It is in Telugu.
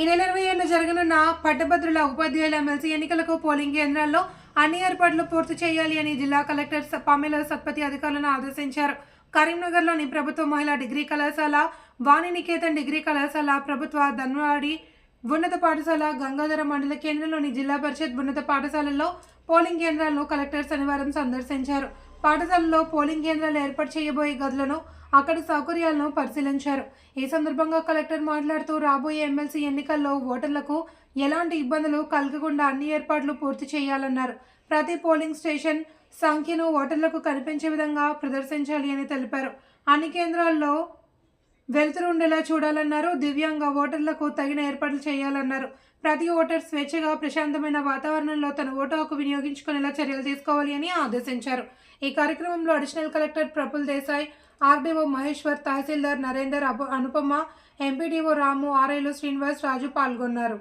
ఈ నెల ఇరవై ఏడున జరగనున్న పట్టభద్రుల ఉపాధ్యాయుల ఎమ్మెల్సీ ఎన్నికలకు పోలింగ్ కేంద్రాల్లో అన్ని ఏర్పాట్లు పూర్తి చేయాలి అని జిల్లా కలెక్టర్ పామెల సత్పతి అధికారులను ఆదేశించారు. కరీంనగర్లోని ప్రభుత్వ మహిళా డిగ్రీ కళాశాల వాణినికేతన్ డిగ్రీ కళాశాల ప్రభుత్వ ధన్వాడి ఉన్నత పాఠశాల గంగాధర మండల కేంద్రంలోని జిల్లా పరిషత్ ఉన్నత పాఠశాలల్లో పోలింగ్ కేంద్రాలను కలెక్టర్ శనివారం సందర్శించారు. పాఠశాలలో పోలింగ్ కేంద్రాలు ఏర్పాటు చేయబోయే గదులను అక్కడి సౌకర్యాలను పరిశీలించారు. ఈ సందర్భంగా కలెక్టర్ మాట్లాడుతూ రాబోయే ఎమ్మెల్సీ ఎన్నికల్లో ఓటర్లకు ఎలాంటి ఇబ్బందులు కలగకుండా అన్ని ఏర్పాట్లు పూర్తి చేయాలన్నారు. ప్రతి పోలింగ్ స్టేషన్ సంఖ్యను ఓటర్లకు కనిపించే విధంగా ప్రదర్శించాలి అని తెలిపారు. అన్ని కేంద్రాల్లో వెలుతురు ఉండేలా చూడాలన్నారు. దివ్యాంగ ఓటర్లకు తగిన ఏర్పాట్లు చేయాలన్నారు. ప్రతి ఓటర్ స్వేచ్ఛగా ప్రశాంతమైన వాతావరణంలో తన ఓటు హక్కు వినియోగించుకునేలా చర్యలు తీసుకోవాలి అని ఆదేశించారు. ఈ కార్యక్రమంలో additional collector Praful Desai RDO Maheshwar tahsildar Narender Anupama MPDO Ramu ఆర్ఐలు Srinivas రాజు పాల్గొన్నారు.